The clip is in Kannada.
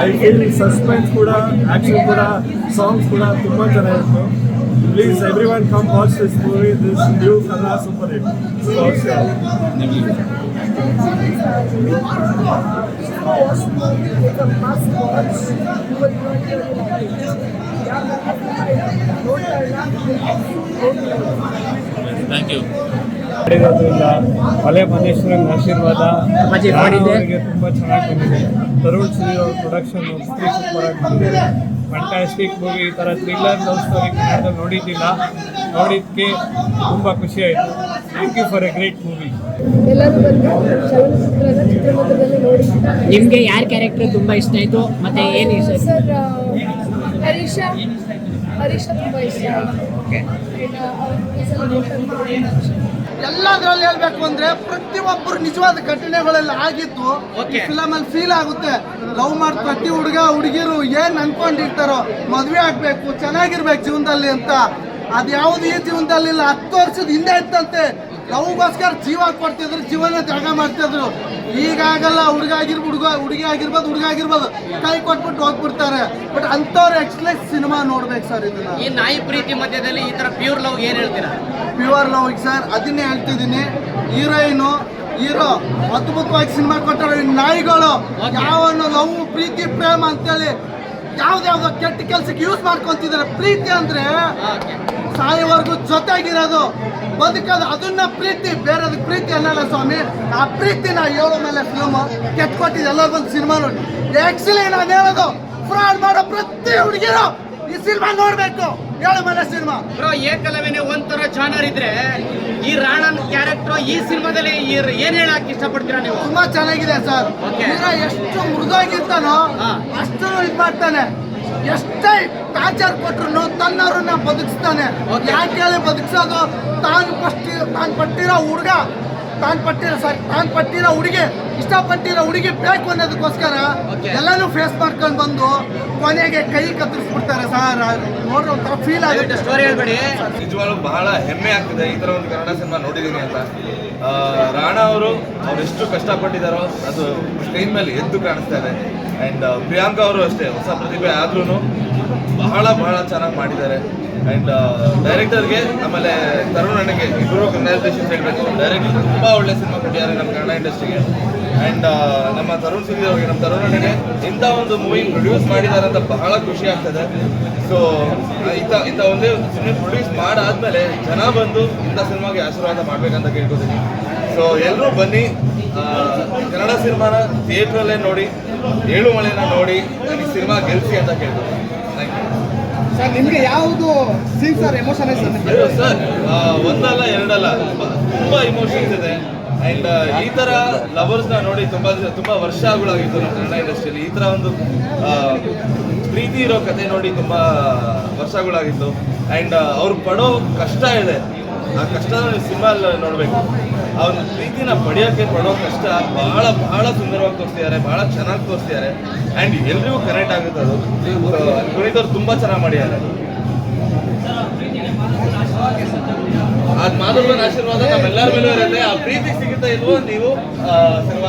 ಐ ಫೀಲ್ ಸಸ್ಪೆನ್ಸ್ ಕೂಡ ಆ್ಯಕ್ಷನ್ ಕೂಡ ಸಾಂಗ್ಸ್ ಕೂಡ ತುಂಬ ಚೆನ್ನಾಗಿತ್ತು please every one come watch this movie this new Kannada super hit thank you ಮಾಡಿರೋದ್ರಿಂದ ಮಲೆ ಮಹೇಶ್ವರನ ಆಶೀರ್ವಾದ. ಅವರಿಗೆ ತುಂಬ ಚೆನ್ನಾಗಿ ಬಂದಿದೆ. ತರುಣ್ ಶ್ರೀ ಅವ್ರ ಪ್ರೊಡಕ್ಷನ್ ಸೂಪರ್ ಆಗಿ ಬಂದಿದೆ. ಫ್ಯಾಂಟಾಸ್ಟಿಕ್ ಮೂವಿ ಈ ಥರ ಥ್ರಿಲ್ಲರ್ ಲವ್ ಸ್ಟೋರಿ ಕನ್ನಡದಲ್ಲಿ ನೋಡಿದ್ದಿಲ್ಲ. ನೋಡಿದ್ದಕ್ಕೆ ತುಂಬ ಖುಷಿಯಾಯಿತು ಆಯಿತು. Thank you for a great movie ಎಲ್ಲರೂ ಬಂದು ಚಿತ್ರಮಂದಿರದಲ್ಲಿ ನೋಡಿ. ನಿಮ್ಗೆ ಯಾರ ಕ್ಯಾರೆಕ್ಟರ್ ತುಂಬ ಇಷ್ಟ ಆಯಿತು? ಮತ್ತೆ ಏನು ಇಷ್ಟ? ಸರ್? ಹರೀಶ ಹರೀಶ ತುಂಬ ಇಷ್ಟ ಆಯಿತು. ಎಲ್ಲದ್ರಲ್ಲಿ ಹೇಳ್ಬೇಕು ಅಂದ್ರೆ ಪ್ರತಿಯೊಬ್ಬರು ನಿಜವಾದ ಘಟನೆಗಳೆಲ್ಲ ಆಗಿತ್ತು ಫಿಲಮ್ ಅಲ್ಲಿ ಫೀಲ್ ಆಗುತ್ತೆ. ಲವ್ ಮಾಡಿ ಪ್ರತಿ ಹುಡುಗ ಹುಡುಗಿರು ಏನ್ ಅನ್ಕೊಂಡಿರ್ತಾರೋ ಮದ್ವೆ ಆಗ್ಬೇಕು ಚೆನ್ನಾಗಿರ್ಬೇಕು ಜೀವನದಲ್ಲಿ ಅಂತ. ಅದ್ಯಾವುದು ಈ ಜೀವನದಲ್ಲಿ ಇಲ್ಲ ಹತ್ತು ವರ್ಷದ ಹಿಂದೆ ಇತ್ತಂತೆ ಲವ್ಗೋಸ್ಕರ ಜೀವ ಕೊಡ್ತಿದ್ರು ಜೀವನ ತ್ಯಾಗ ಮಾಡ್ತಿದ್ರು. ಈಗಾಗಲ್ಲ ಹುಡುಗ ಆಗಿರ್ಬೋದು ಹುಡುಗ ಹುಡುಗಿ ಆಗಿರ್ಬೋದು ಹುಡುಗ ಆಗಿರ್ಬೋದು ಕೈ ಕೊಟ್ಬಿಟ್ಟು ಹೋಗ್ಬಿಡ್ತಾರೆ. ಬಟ್ ಅಂಥವ್ರು ಎಕ್ಸ್ಲೆಸ್ ಸಿನಿಮಾ ನೋಡ್ಬೇಕು ಸರ್ ಇದನ್ನ. ಈ ನಾಯಿ ಪ್ರೀತಿ ಮಧ್ಯದಲ್ಲಿ ಈ ತರ ಪ್ಯೂರ್ ಲವ್ ಏನ್ ಹೇಳ್ತೀರಾ? ಪ್ಯೂರ್ ಲವ್ ಸರ್ ಅದನ್ನೇ ಹೇಳ್ತಿದ್ದೀನಿ. ಹೀರೋಯಿನು ಹೀರೋ ಅದ್ಭುತವಾಗಿ ಸಿನಿಮಾ ಕೊಟ್ಟರು ಈ ನಾಯಿಗಳು ಯಾವನು ಲವ್ ಪ್ರೀತಿ ಪ್ರೇಮ ಅಂತೇಳಿ ಯಾವ್ದ್ಯಾವ್ದೋ ಕೆಟ್ಟ ಕೆಲ್ಸಕ್ಕೆ ಯೂಸ್ ಮಾಡ್ಕೊಂತಿದ್ದಾರೆ ಪ್ರೀತಿ ಅಂದ್ರೆ ಸಾಯೋವರೆಗೂ ಜೊತೆಗಿರೋದು. ಬದುಕೋದು ಅದನ್ನ ಪ್ರೀತಿ ಬೇರೆದ ಪ್ರೀತಿ ಅನ್ನಲ್ಲ ಸ್ವಾಮಿ. ಆ ಪ್ರೀತಿ ನಾ ಏಳು ಮೇಲೆ ಫಿಲ್ಮ್ ಕೆಟ್ಟ ಕೊಟ್ಟಿದ್ದ ಎಲ್ಲರೂ ಬಂದು ಸಿನಿಮಾ ನೋಡಿ. ಆಕ್ಚುಲಿ ನಾನು ಹೇಳೋದು ಫ್ರಾಡ್ ಮಾಡೋ ಪ್ರತಿ ಹುಡುಗಿರು ಈ ಸಿನಿಮಾ ನೋಡ್ಬೇಕು. ಏಳು ಮೇಲೆ ಸಿನಿಮಾ ಬ್ರೋ ಏಕಲವೇನೆ ಒಂಥರ ಜಾನರ್ ಇದ್ರೆ ಈ ರಾಣನ್ ಕ್ಯಾರೆಕ್ಟರ್ ಈ ಸಿನಿಮಾದಲ್ಲಿ ಏನ್ ಹೇಳಕ್ ಇಷ್ಟಪಡ್ತೀರಾ ನೀವು? ತುಂಬಾ ಚೆನ್ನಾಗಿದೆ ಸರ್. ಎಷ್ಟು ಮೃದುವಾಗಿರ್ತಾನೋ ಆಗಿರ್ತಾನೋ ಅಷ್ಟು ಇದ್ ಮಾಡ್ತಾನೆ. ಎಷ್ಟೇ ಟಾರ್ಚರ್ ಕೊಟ್ರು ತನ್ನವ್ರನ್ನ ಬದುಕಿಸ್ತಾನೆ. ಯಾಕೆ ಬದುಕಿಸೋದು ತಾನು ಪಟ್ಟಿ ತಾನು ಪಟ್ಟಿರೋ ಹುಡುಗ ತಾನು ಪಟ್ಟಿರೋ ಸರ್ ತಾನು ಪಟ್ಟಿರೋ ಹುಡುಗಿ ಇಷ್ಟಪಟ್ಟಿರೋ ಹುಡುಗಿ ಬೇಕು ಅನ್ನೋದಕ್ಕೋಸ್ಕರ. ಎಲ್ಲಾನು ಫೇಸ್ ಮಾಡ್ಕೊಂಡು ಬಂದು ಕೊನೆಗೆ ಕೈ ಕತ್ತರಿಸ್ಬಿಡ್ತಾರೆ ಸರ್. ನೋಡ್ರಿ ಒಂಥರ ಫೀಲ್ ಆಗುತ್ತೆ. ಸ್ಟೋರಿ ಹೇಳ್ಬೇಡಿ. ನಿಜವಾಗ್ಲೂ ಬಹಳ ಹೆಮ್ಮೆ ಆಗ್ತಿದೆ ಈ ಥರ ಒಂದು ಕನ್ನಡ ಸಿನಿಮಾ ನೋಡಿದ್ದೀನಿ ಅಂತ. ಆ, ರಾಣಾ ಅವರು ಅವರೆಷ್ಟು ಕಷ್ಟಪಟ್ಟಿದ್ದಾರೋ ಅದು ಸ್ಕ್ರೀನ್ ಮೇಲೆ ಎದ್ದು ಕಾಣಿಸ್ತಾ ಇದೆ. ಆ್ಯಂಡ್ ಪ್ರಿಯಾಂಕಾ ಅವರು ಅಷ್ಟೇ ಹೊಸ ಪ್ರತಿಭೆ ಆದ್ರೂ ಬಹಳ ಬಹಳ ಚೆನ್ನಾಗಿ ಮಾಡಿದ್ದಾರೆ. ಆ್ಯಂಡ್ ಡೈರೆಕ್ಟರ್ಗೆ ಆಮೇಲೆ ತರುಣ್ ಅಣ್ಣಗೆ ಇಬ್ಬರು ಕಂಗ್ರ್ಯಾಚುಲೇಷನ್ಸ್ ಹೇಳಬೇಕು. ಡೈರೆಕ್ಟರ್ ತುಂಬ ಒಳ್ಳೆ ಸಿನಿಮಾ ಕೊಟ್ಟಿದ್ದಾರೆ ನಮ್ಮ ಕನ್ನಡ ಇಂಡಸ್ಟ್ರಿಗೆ ಆ್ಯಂಡ್ ನಮ್ಮ ತರುಣ್ ಸಿಂಗ್ ಅವ್ರಿಗೆ, ನಮ್ಮ ತರುಣ್ ಅಣ್ಣಗೆ ಇಂಥ ಒಂದು ಮೂವಿ ಪ್ರೊಡ್ಯೂಸ್ ಮಾಡಿದ್ದಾರೆ ಅಂತ ಬಹಳ ಖುಷಿ ಆಗ್ತದೆ. ಸೊ ಇಂಥ ಇಂಥ ಒಂದೇ ಸಿನಿಮಾ ಪ್ರೊಡ್ಯೂಸ್ ಮಾಡಾದ್ಮೇಲೆ ಜನ ಬಂದು ಇಂಥ ಸಿನಿಮಾಗೆ ಆಶೀರ್ವಾದ ಮಾಡಬೇಕಂತ ಕೇಳ್ಕೊತೀನಿ. ಸೊ ಎಲ್ಲರೂ ಬನ್ನಿ. ಕನ್ನಡ ಸಿನಿಮಾನ ಥಿಯೇಟ್ರಲ್ಲೇ ನೋಡಿ. ಏಳು ಮಳೆನ ನೋಡಿ ನನಗೆ ಸಿನಿಮಾ ಗೆಲ್ಸಿ ಅಂತ ಕೇಳ್ತೀನಿ ಸರ್ ನಿಮಗೆ ಯಾವುದು scene sir emotion sir sir ಒಂದಲ್ಲ ಎರಡಲ್ಲ ತುಂಬ- ಇಮೋಷನ್ಸ್ ಇದೆ. ಆ್ಯಂಡ್ ಈ ಥರ ಲವರ್ಸ್ನ ನೋಡಿ ತುಂಬ ತುಂಬ ತುಂಬಾ ವರ್ಷಗಳಾಗಿತ್ತು ನಮ್ಮ ಕನ್ನಡ ಇಂಡಸ್ಟ್ರಿಯಲ್ಲಿ. ಈ ಥರ ಒಂದು ಪ್ರೀತಿ ಇರೋ ಕತೆ ನೋಡಿ ತುಂಬ ವರ್ಷಗಳಾಗಿತ್ತು ಆ್ಯಂಡ್ ಅವ್ರು ಪಡೋ ಕಷ್ಟ ಇದೆ. ಆ ಕಷ್ಟ ನೀವು ಸಿನಿಮಾ ನೋಡಬೇಕು. ಅವ್ರ ಪ್ರೀತಿನ ಪಡೆಯೋಕ್ಕೆ ಪಡೋ ಕಷ್ಟ ಬಹಳ ಬಹಳ ಸುಂದರವಾಗಿ ತೋರಿಸ್ತಿದ್ದಾರೆ ಬಹಳ ಚೆನ್ನಾಗಿ ತೋರಿಸ್ತಿದ್ದಾರೆ ಆ್ಯಂಡ್ ಎಲ್ರಿಗೂ ಕನೆಕ್ಟ್ ಆಗುತ್ತೆ ಅದು. ಪುನೀತ್ ಅವ್ರು ತುಂಬ ಚೆನ್ನಾಗಿ ಮಾಡಿದ್ದಾರೆ. ಆ ಮಾಧವನ ಆಶೀರ್ವಾದ ನಮ್ಮೆಲ್ಲರ ಮೇಲೂ ಇರುತ್ತೆ. ಆ ಪ್ರೀತಿ ಸಿಗುತ್ತಾ ಇಲ್ವೋ ನೀವು